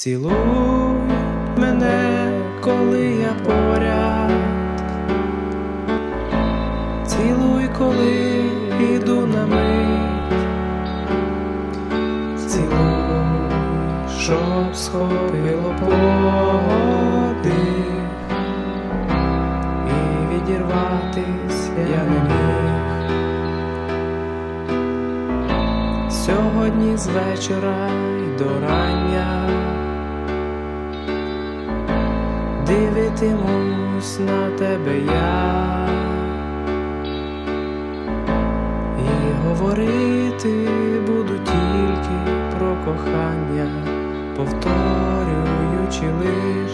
Цілуй мене, коли я поряд, цілуй, коли йду на мить, цілуй, щоб схопило подих, і відірватись я не міг. Сьогодні з вечора й до рання дивитимусь на тебе я і говорити буду тільки про кохання, повторюючи лиш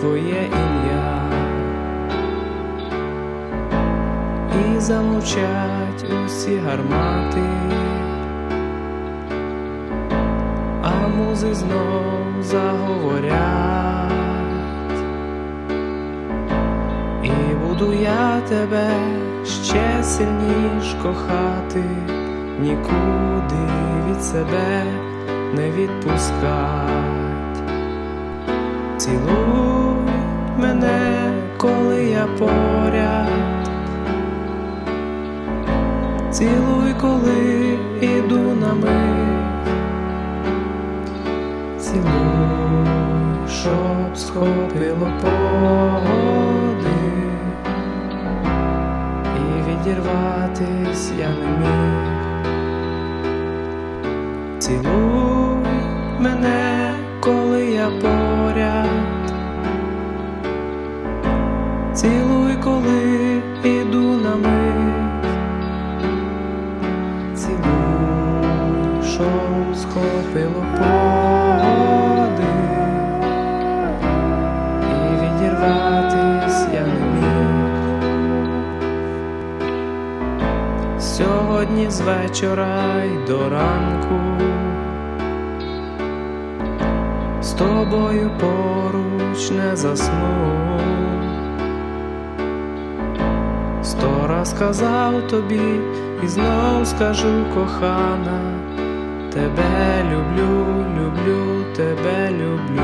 твоє ім'я. І замовчать усі гармати. а музи знов заговорять, буду я тебе ще сильніш кохати, нікуди від себе не відпускать. Цілуй мене, коли я поряд, цілуй, коли іду на мить. Цілуй, щоб схопило подих відірватись я не міг. Цілуй мене, коли я поряд, цілуй, коли іду на мить, цілуй, щоб схопило подих Сьогодні з вечора й до ранку з тобою поруч не засну. Сто раз казав тобі і знов скажу, кохана, тебе люблю, люблю, тебе люблю.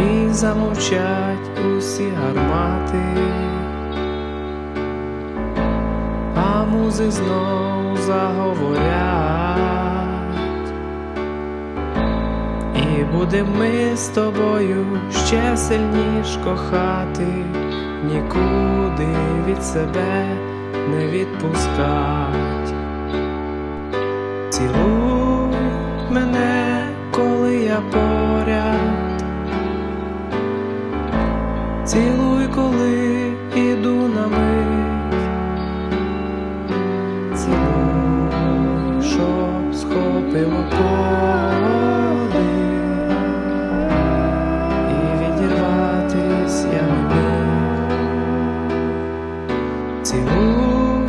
І замовчать усі гармати, музи знов заговорять. І будем ми з тобою ще сильніш кохати, нікуди від себе не відпускать. Цілуй мене, коли я поряд, цілуй, коли іду на мить, схопило подих і відірватись я не міг. Цілуй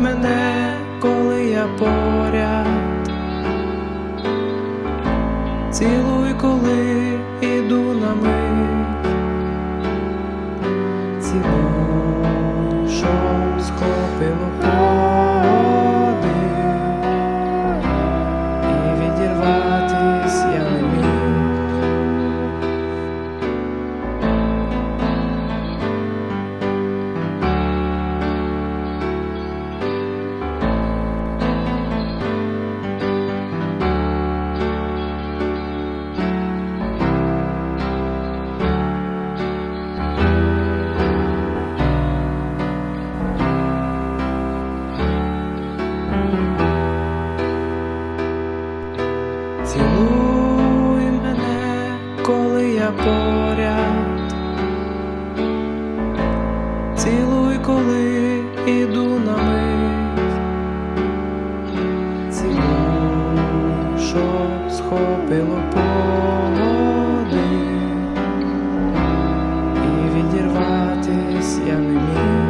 мене, коли я поряд, цілуй, коли іду на мить, цілуй, поряд, цілуй, коли іду на мить, цілуй, що схопило погоди і відірватись я не міг.